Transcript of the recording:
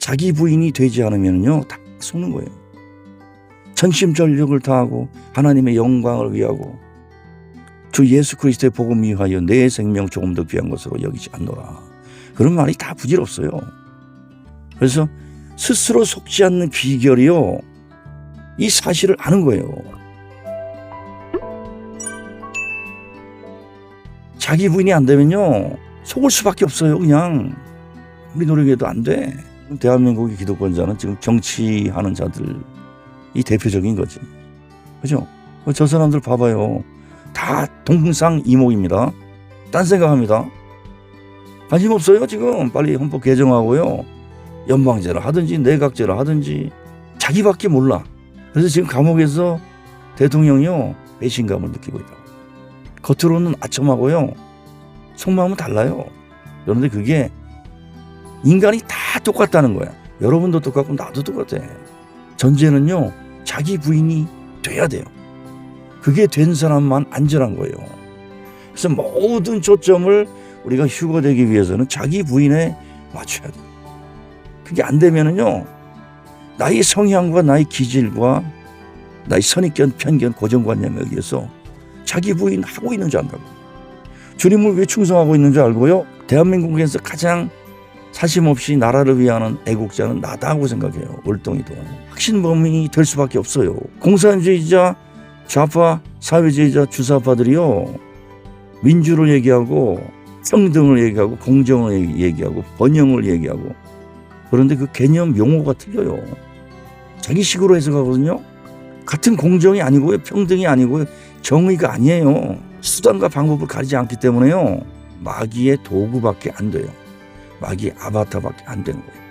자기 부인이 되지 않으면요 다 속는 거예요. 전심전력을 다하고 하나님의 영광을 위하고 주 예수 그리스도의 복음 위하여 내 생명 조금 더 귀한 것으로 여기지 않노라. 그런 말이 다 부질없어요. 그래서 스스로 속지 않는 비결이요. 이 사실을 아는 거예요. 자기 부인이 안 되면요. 속을 수밖에 없어요. 그냥 우리 노력해도 안 돼. 대한민국의 기독권자는 지금 정치하는 자들이 대표적인 거지. 그죠? 저 사람들 봐봐요. 다 동상이목입니다. 딴 생각합니다. 관심 없어요 지금. 빨리 헌법 개정하고요. 연방제를 하든지 내각제를 하든지 자기밖에 몰라. 그래서 지금 감옥에서 대통령이요 배신감을 느끼고 있다. 겉으로는 아첨하고요. 속마음은 달라요. 그런데 그게 인간이 다 똑같다는 거야. 여러분도 똑같고 나도 똑같아. 전제는요 자기 부인이 돼야 돼요. 그게 된 사람만 안전한 거예요. 그래서 모든 초점을 우리가 휴거되기 위해서는 자기 부인에 맞춰야 돼요. 그게 안 되면은요, 나의 성향과 나의 기질과 나의 선입견, 편견, 고정관념에 의해서 자기 부인 하고 있는 줄 안다고. 주님을 왜 충성하고 있는 줄 알고요. 대한민국에서 가장 사심 없이 나라를 위하는 애국자는 나다고 생각해요. 월동이도. 확신범이 될 수밖에 없어요. 공산주의자, 좌파, 사회주의자, 주사파들이요. 민주를 얘기하고 평등을 얘기하고 공정을 얘기하고 번영을 얘기하고 그런데 그 개념 용어가 틀려요. 자기 식으로 해석하거든요. 같은 공정이 아니고요. 평등이 아니고요. 정의가 아니에요. 수단과 방법을 가리지 않기 때문에요. 마귀의 도구밖에 안 돼요. 마귀의 아바타밖에 안 되는 거예요.